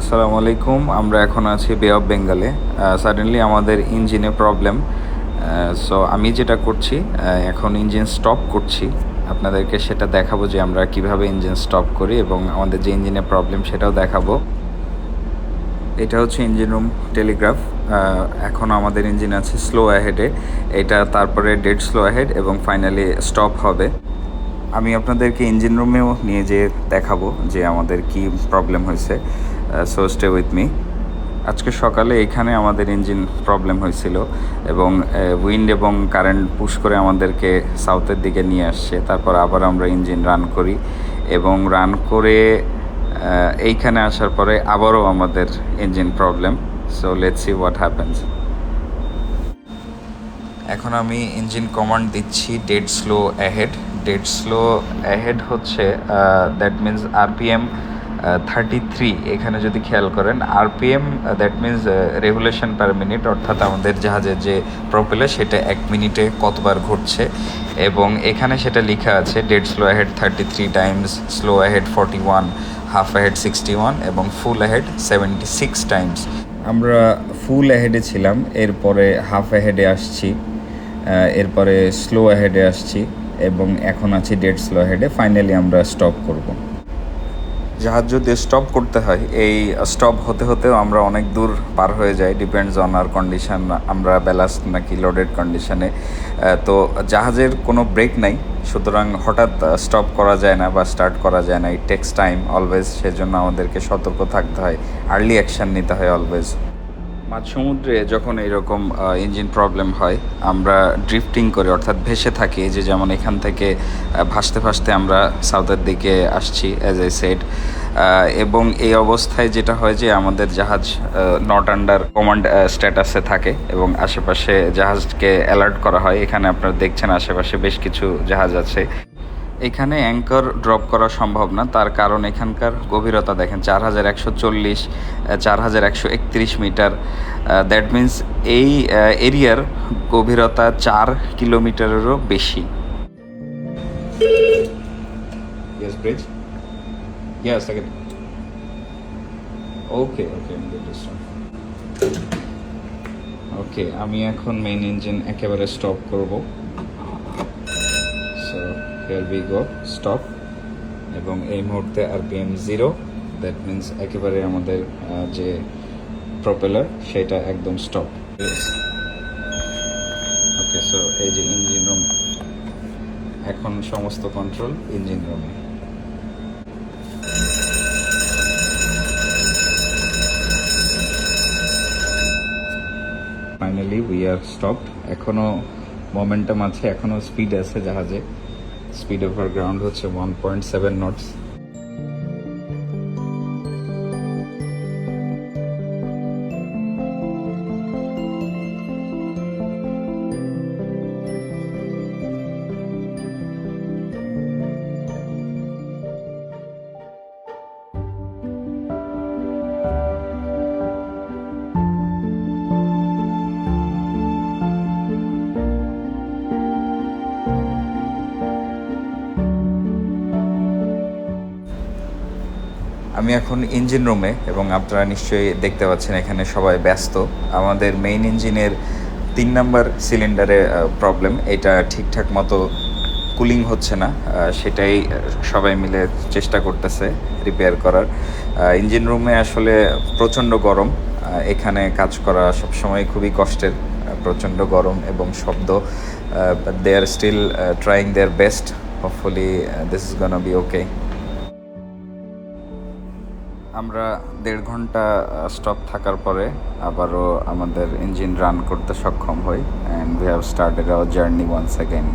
আসসালামু আলাইকুম, আমরা এখন আছি বে অফ বেঙ্গলে সাডেনলি আমাদের ইঞ্জিনে প্রবলেম সো আমি যেটা করছি এখন ইঞ্জিন স্টপ করছি। আপনাদেরকে সেটা দেখাবো যে আমরা কীভাবে ইঞ্জিন স্টপ করি এবং আমাদের যে ইঞ্জিনে প্রবলেম সেটাও দেখাবো। এটা হচ্ছে ইঞ্জিন রুম টেলিগ্রাফ এখন আমাদের ইঞ্জিন আছে স্লো অ্যাহেডে এটা তারপরে ডেড স্লো অ্যাহেড এবং ফাইনালি স্টপ হবে। আমি আপনাদেরকে ইঞ্জিন রুমেও নিয়ে যেয়ে দেখাবো যে আমাদের কি প্রবলেম হয়েছে সো স্টে উইথ মি আজকে সকালে এখানে আমাদের ইঞ্জিন প্রবলেম হয়েছিল এবং উইন্ড এবং কারেন্ট পুশ করে আমাদেরকে সাউথের দিকে নিয়ে আসছে, তারপর আবার আমরা ইঞ্জিন রান করি এবং রান করে এইখানে আসার পরে আবারও আমাদের engine problem so let's see what happens এখন আমি ইঞ্জিন কমান্ড দিচ্ছি dead slow ahead dead slow ahead হচ্ছে that means RPM thirty three এখানে যদি খেয়াল করেন RPM that means regulation per minute অর্থাৎ আমাদের জাহাজের যে প্রপেলার সেটা এক মিনিটে কতবার ঘুরছে, এবং এখানে সেটা লেখা আছে dead slow ahead thirty three times slow ahead forty one half ahead sixty one এবং full ahead seventy six times আমরা ফুল অ্যাহেডে ছিলাম, এরপরে হাফ অ্যাহেডে আসছি এরপরে স্লো অ্যাহেডে আসছি। এবং এখন আছি ডেড স্লো হেডে ফাইনালি আমরা স্টপ করব। জাহাজ যদি স্টপ করতে হয়, এই স্টপ হতে হতেও আমরা অনেক দূর পার হয়ে যাই। ডিপেন্ডস অন আর কন্ডিশন আমরা ব্যালান্স নাকি লোডেড কন্ডিশনে তো জাহাজের কোনো ব্রেক নাই। সুতরাং হঠাৎ স্টপ করা যায় না বা স্টার্ট করা যায় না। ইট টেক্স টাইম অলওয়েজ সেজন্য আমাদেরকে সতর্ক থাকতে হয়। আর্লি অ্যাকশন নিতে হয় অলওয়েজ মাঝ সমুদ্রে যখন এরকম ইঞ্জিন প্রবলেম হয়, আমরা ড্রিফটিং করি অর্থাৎ ভেসে থাকি যে যেমন এখান থেকে ভাসতে ভাসতে আমরা সাউথের দিকে আসছি অ্যাজ এ সেড এবং এই অবস্থায় যেটা হয় যে আমাদের জাহাজ নট আন্ডার কমান্ড স্ট্যাটাসে থাকে এবং আশেপাশে জাহাজকে অ্যালার্ট করা হয়। এখানে আপনারা দেখছেন আশেপাশে বেশ কিছু জাহাজ আছে। এখানে অ্যাঙ্কর ড্রপ করা সম্ভব না। তার কারণ এখানকার গভীরতা দেখেন, চার হাজার একশো চল্লিশ চার হাজার একশো একত্রিশ মিটার। দ্যাট মিন্স এই এরিয়ার গভীরতা চার কিলোমিটারেরও বেশি। Yes. ওকে আমি এখন মেইন ইঞ্জিন একেবারে স্টপ করব। হিয়ার উই গো স্টপ এবং এই মুহূর্তে আর আরপিএম জিরো দ্যাট মিন্স একেবারে আমাদের যে প্রপেলার সেটা একদম স্টপ ওকে সো এই যে ইঞ্জিন রুম এখন সমস্ত কন্ট্রোল ইঞ্জিন রুমে ফাইনালি উই আর স্টপড এখনও মোমেন্টাম আছে, এখনও স্পিড আছে জাহাজে। স্পিড ওভার গ্রাউন্ড হচ্ছে ওয়ান পয়েন্ট সেভেন নটস আমি এখন ইঞ্জিন রুমে এবং আপনারা নিশ্চয়ই দেখতে পাচ্ছেন এখানে সবাই ব্যস্ত। আমাদের মেইন ইঞ্জিনের তিন নাম্বার সিলিন্ডারে প্রবলেম এটা ঠিকঠাক মতো কুলিং হচ্ছে না। সেটাই সবাই মিলে চেষ্টা করতেছে রিপেয়ার করার। ইঞ্জিন রুমে আসলে প্রচণ্ড গরম। এখানে কাজ করা সবসময় খুবই কষ্টের প্রচণ্ড গরম এবং শব্দ। They are still trying their best hopefully this is gonna be okay আমরা দেড় ঘণ্টা স্টপ থাকার পরে আবারও আমাদের ইঞ্জিন রান করতে সক্ষম হই and we have started our journey once again